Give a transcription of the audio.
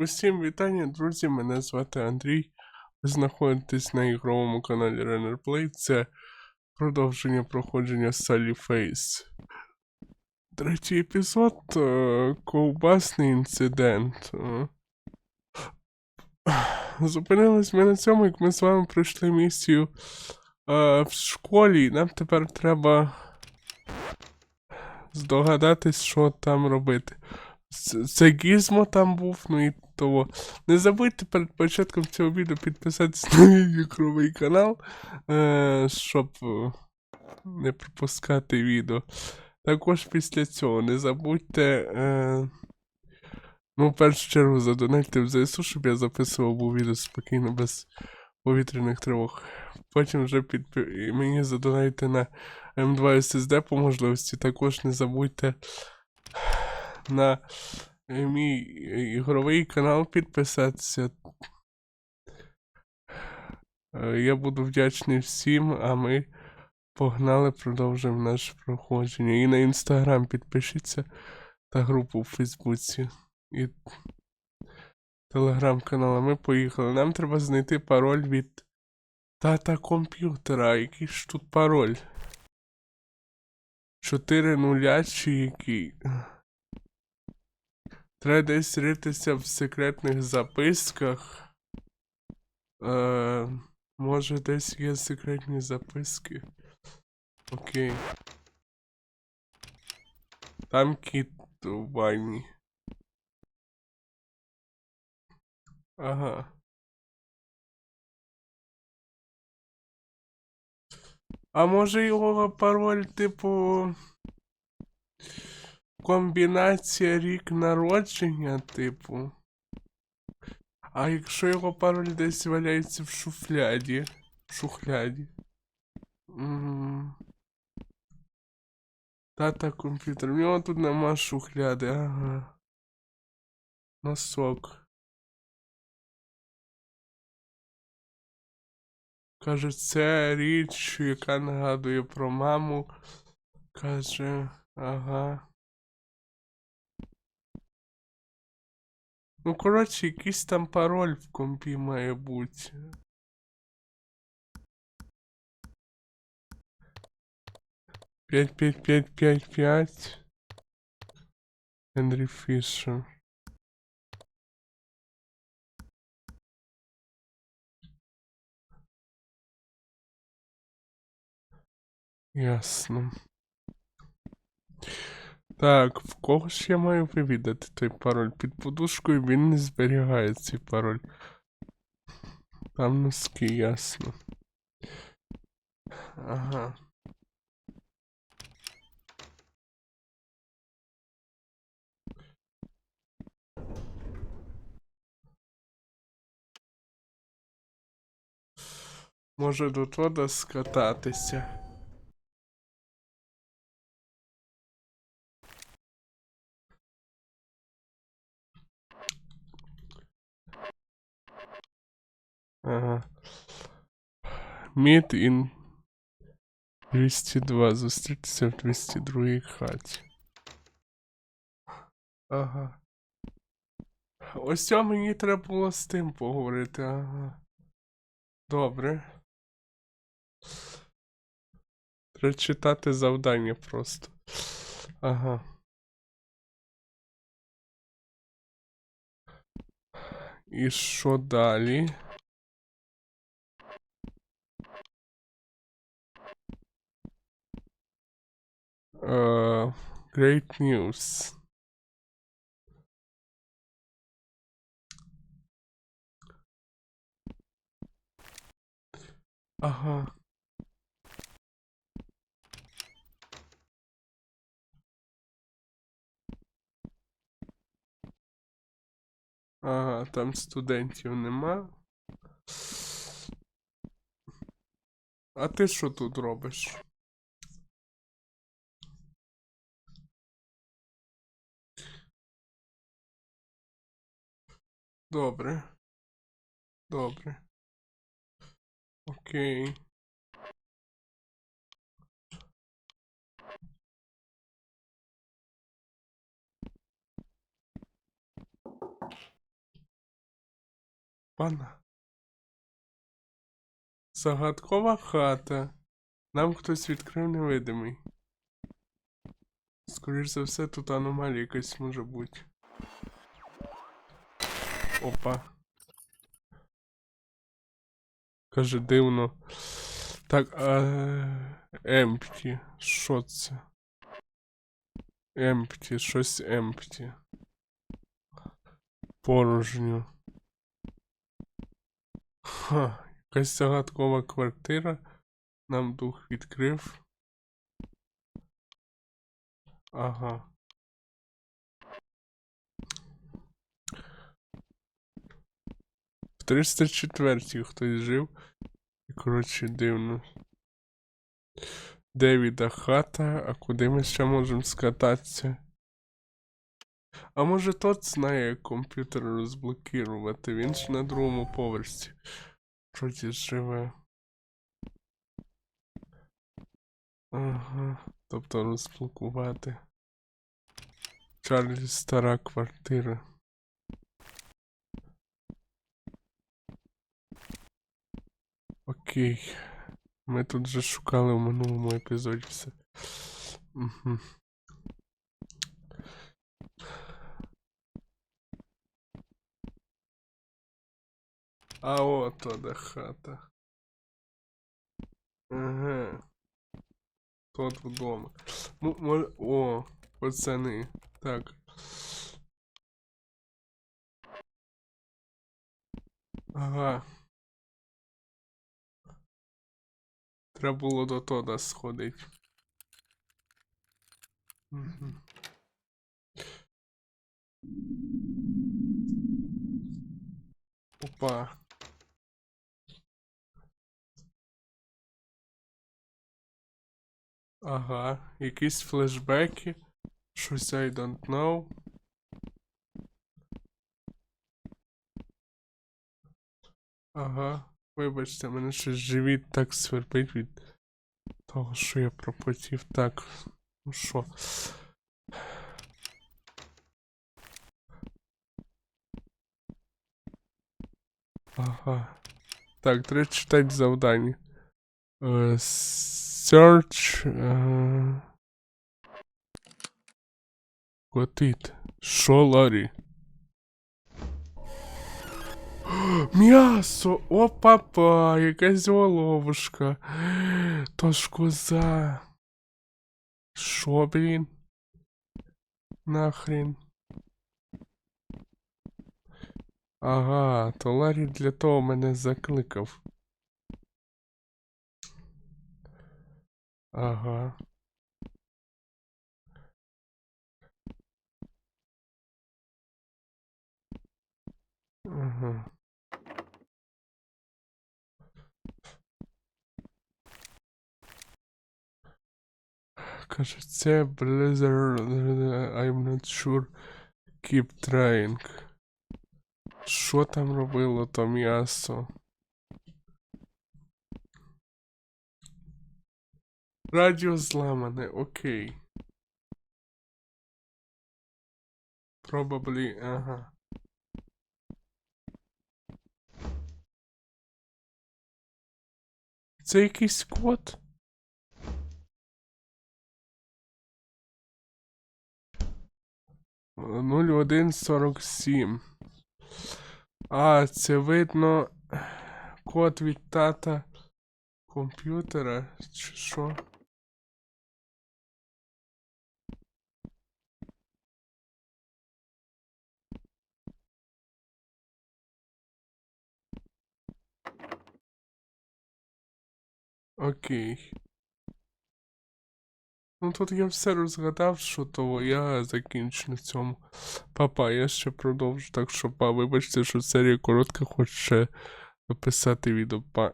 Усім вітання, друзі. Мене звати Андрій. Ви знаходитесь на ігровому каналі Runner Play. Це продовження проходження Sally Face. Третій епізод е, ковбасний інцидент. Е. Зупинились ми на цьому, як ми з вами пройшли місію е, в школі, і нам тепер треба здогадатись, що там робити. Це гізмо там був, ну і того. Не забудьте перед початком цього відео підписатись на мій ігровий канал, е, щоб е, не пропускати відео. Також після цього не забудьте. Е, ну, в першу чергу задонайте в ЗСУ, щоб я записував був відео спокійно, без повітряних тривог. Потім вже підпи... мені задонайте на М2 SSD по можливості. Також не забудьте на мій е, ігровий канал підписатися. Е, Я буду вдячний всім, а ми погнали, продовжуємо наше проходження. І на інстаграм підпишіться та групу в Фейсбуці. І телеграм-канал. А Ми поїхали. Нам треба знайти пароль від тата комп'ютера. Який ж тут пароль? 4 нуля чи який? Треба десь ритися в секретних записках. Е, може десь є секретні записки. Окей. Там кіт у ванні. Ага. А може його пароль, типу. Комбінація рік народження, типу. А якщо його пароль десь валяється в шуфляді. В шухляді. Тата комп'ютер. В нього тут нема шухляди, ага. Носок. Каже, це річ, яка нагадує про маму. Каже, ага. Ну, коротше, якийсь там пароль в компі має бути. П'ять, п'ять, п'ять, п'ять, п'ять. Енрі Фішер. Ясно. Так, в кого ж я маю вивідати той пароль? Під подушкою він не зберігає цей пароль. Там носки, ясно. Ага. Може до того скататися. Ага. Meet in 202. Зустрітися в 202 хаті. Ага. Ось цього мені треба було з тим поговорити, ага. Добре. Треба читати завдання просто. Ага. І що далі? Uh, great news. Ага. Ага, там студентів нема. А ти що тут робиш? Добре. Добре. Окей. Пана. Загадкова хата. Нам хтось відкрив невидимий. Скоріш за все, тут аномалія якась може бути. Опа. Каже, дивно. Так, а... Емпті. Що це? Емпті, щось емпті. Порожньо. Ха, якась загадкова квартира. Нам дух відкрив. Ага. В 304 хтось жив. Коротше, дивно. Девіда хата, а куди ми ще можемо скататися? А може тот знає, як комп'ютер розблокувати? Він ж на другому поверсі. Вроді живе. Ага. Тобто розблокувати. Чарлі стара квартира. Окей. Ми тут вже шукали в минулому епізоді все. Угу. А от ода хата. Ага. Тут вдома. Ну, може... О, пацани. Так. Ага. Треба було до Тода сходити. Опа. Ага, якісь флешбеки. Щось I don't know. Ага. Вибачте, мене щось живіт так свербить від того, що я пропотів. Так. Ну що? Ага. Так, треба читати завдання. Е, Search. е, Котит. Що, Ларі? М'ясо! О, папа, якась головушка. То ж коза. Шо, блін? Нахрен. Ага, то Ларі для того мене закликав. Ага. Ага. Каже, це Blizzard, I'm not sure. Keep trying. Що там робило то м'ясо? Радіо зламане, окей. Probably, ага. Це якийсь код? Нуль один сорок сім. А, це видно код від тата комп'ютера, чи що? Окей. Ну тут я все розгадав, що то я закінчу на цьому. Папа, я ще продовжу, так що па, вибачте, що серія коротка, хоч ще написати відео. Па.